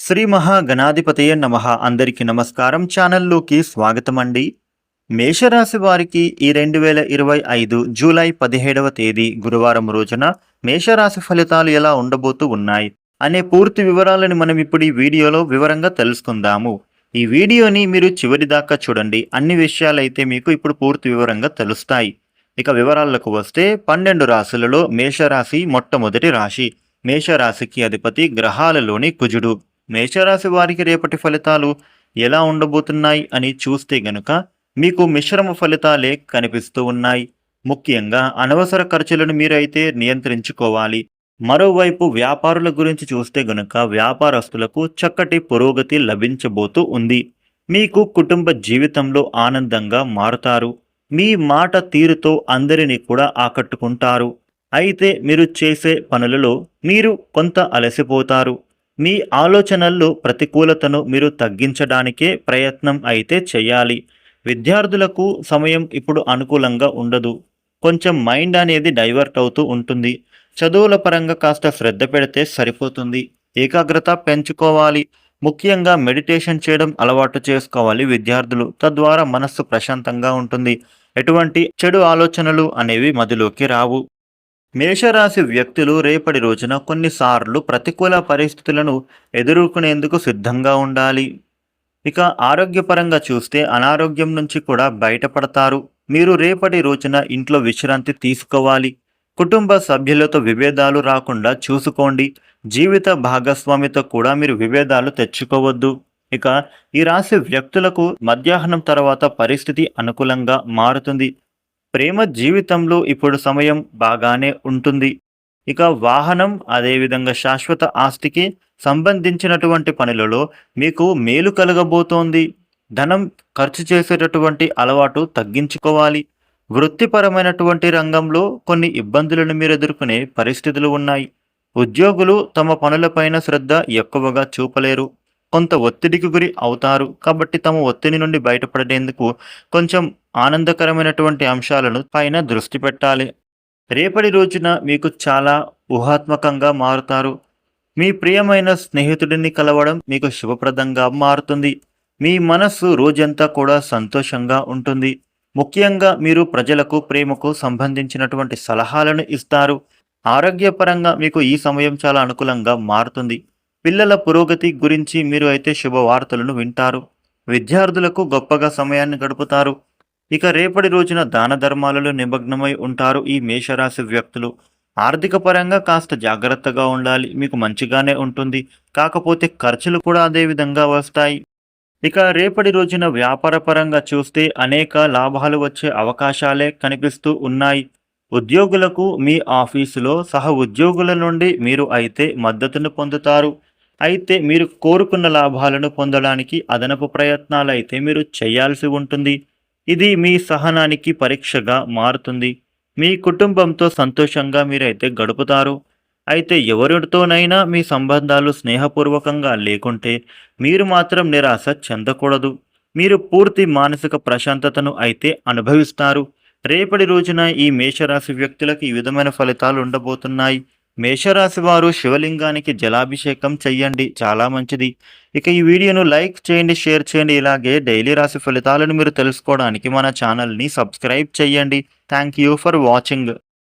శ్రీ మహాగణాధిపతయ నమ. అందరికీ నమస్కారం. ఛానల్లోకి స్వాగతం అండి మేషరాశి వారికి ఈ రెండు వేల ఇరవై ఐదు జూలై పదిహేడవ తేదీ గురువారం రోజున మేషరాశి ఫలితాలు ఎలా ఉండబోతూ ఉన్నాయి అనే పూర్తి వివరాలను మనం ఇప్పుడు ఈ వీడియోలో వివరంగా తెలుసుకుందాము. ఈ వీడియోని మీరు చివరి దాకా చూడండి. అన్ని విషయాలైతే మీకు ఇప్పుడు పూర్తి వివరంగా తెలుస్తాయి. ఇక వివరాలకు వస్తే పన్నెండు రాశులలో మేషరాశి మొట్టమొదటి రాశి. మేషరాశికి అధిపతి గ్రహాలలోని కుజుడు. మేషరాశి వారికి రేపటి ఫలితాలు ఎలా ఉండబోతున్నాయి అని చూస్తే గనుక మీకు మిశ్రమ ఫలితాలే కనిపిస్తూ ఉన్నాయి. ముఖ్యంగా అనవసర ఖర్చులను మీరైతే నియంత్రించుకోవాలి. మరోవైపు వ్యాపారుల గురించి చూస్తే గనుక వ్యాపారస్తులకు చక్కటి పురోగతి లభించబోతూ ఉంది. మీకు కుటుంబ జీవితంలో ఆనందంగా మారుతారు. మీ మాట తీరుతో అందరినీ కూడా ఆకట్టుకుంటారు. అయితే మీరు చేసే పనులలో మీరు కొంత అలసిపోతారు. మీ ఆలోచనల్లో ప్రతికూలతను మీరు తగ్గించడానికే ప్రయత్నం అయితే చేయాలి. విద్యార్థులకు సమయం ఇప్పుడు అనుకూలంగా ఉండదు. కొంచెం మైండ్ అనేది డైవర్ట్ అవుతూ ఉంటుంది. చదువుల పరంగా కాస్త శ్రద్ధ పెడితే సరిపోతుంది. ఏకాగ్రత పెంచుకోవాలి. ముఖ్యంగా మెడిటేషన్ చేయడం అలవాటు చేసుకోవాలి విద్యార్థులు. తద్వారా మనస్సు ప్రశాంతంగా ఉంటుంది. ఎటువంటి చెడు ఆలోచనలు అనేవి మదిలోకి రావు. మేషరాశి వ్యక్తులు రేపటి రోజున కొన్నిసార్లు ప్రతికూల పరిస్థితులను ఎదుర్కొనేందుకు సిద్ధంగా ఉండాలి. ఇక ఆరోగ్యపరంగా చూస్తే అనారోగ్యం నుంచి కూడా బయటపడతారు. మీరు రేపటి రోజున ఇంట్లో విశ్రాంతి తీసుకోవాలి. కుటుంబ సభ్యులతో విభేదాలు రాకుండా చూసుకోండి. జీవిత భాగస్వామితో కూడా మీరు విభేదాలు తెచ్చుకోవద్దు. ఇక ఈ రాశి వ్యక్తులకు మధ్యాహ్నం తర్వాత పరిస్థితి అనుకూలంగా మారుతుంది. ప్రేమ జీవితంలో ఇప్పుడు సమయం బాగానే ఉంటుంది. ఇక వాహనం అదేవిధంగా శాశ్వత ఆస్తికి సంబంధించినటువంటి పనులలో మీకు మేలు కలగబోతోంది. ధనం ఖర్చు చేసేటటువంటి అలవాటు తగ్గించుకోవాలి. వృత్తిపరమైనటువంటి రంగంలో కొన్ని ఇబ్బందులను మీరు ఎదుర్కొనే పరిస్థితులు ఉన్నాయి. ఉద్యోగులు తమ పనులపైన శ్రద్ధ ఎక్కువగా చూపలేరు. కొంత ఒత్తిడికి గురి అవుతారు. కాబట్టి తమ ఒత్తిడి నుండి బయటపడేందుకు కొంచెం ఆనందకరమైనటువంటి అంశాలను పైన దృష్టి పెట్టాలి. రేపటి రోజున మీకు చాలా ఊహాత్మకంగా మారుతారు. మీ ప్రియమైన స్నేహితుడిని కలవడం మీకు శుభప్రదంగా మారుతుంది. మీ మనస్సు రోజంతా కూడా సంతోషంగా ఉంటుంది. ముఖ్యంగా మీరు ప్రజలకు ప్రేమకు సంబంధించినటువంటి సలహాలను ఇస్తారు. ఆరోగ్యపరంగా మీకు ఈ సమయం చాలా అనుకూలంగా మారుతుంది. పిల్లల పురోగతి గురించి మీరు అయితే శుభవార్తలను వింటారు. విద్యార్థులకు గొప్పగా సమయాన్ని గడుపుతారు. ఇక రేపటి రోజున దాన ధర్మాలలో నిమగ్నమై ఉంటారు ఈ మేషరాశి వ్యక్తులు. ఆర్థిక పరంగా కాస్త జాగ్రత్తగా ఉండాలి. మీకు మంచిగానే ఉంటుంది. కాకపోతే ఖర్చులు కూడా అదే విధంగా వస్తాయి. ఇక రేపటి రోజున వ్యాపార పరంగా చూస్తే అనేక లాభాలు వచ్చే అవకాశాలే కనిపిస్తూ ఉన్నాయి. ఉద్యోగులకు మీ ఆఫీసులో సహ ఉద్యోగుల నుండి మీరు అయితే మద్దతును పొందుతారు. అయితే మీరు కోరుకున్న లాభాలను పొందడానికి అదనపు ప్రయత్నాలు అయితే మీరు చేయాల్సి ఉంటుంది. ఇది మీ సహనానికి పరీక్షగా మారుతుంది. మీ కుటుంబంతో సంతోషంగా మీరైతే గడుపుతారు. అయితే ఎవరితోనైనా మీ సంబంధాలు స్నేహపూర్వకంగా లేకుంటే మీరు మాత్రం నిరాశ చెందకూడదు. మీరు పూర్తి మానసిక ప్రశాంతతను అయితే అనుభవిస్తారు. రేపటి రోజున ఈ మేషరాశి వ్యక్తులకు ఈ విధమైన ఫలితాలు ఉండబోతున్నాయి. మేషరాశి వారు శివలింగానికి జలాభిషేకం చెయ్యండి. చాలా మంచిది. ఇక ఈ వీడియోను లైక్ చేయండి షేర్ చేయండి. ఇలాగే డైలీ రాశి ఫలితాలను మీరు తెలుసుకోవడానికి మన ఛానల్ని సబ్స్క్రైబ్ చేయండి థ్యాంక్ యూ ఫర్ వాచింగ్.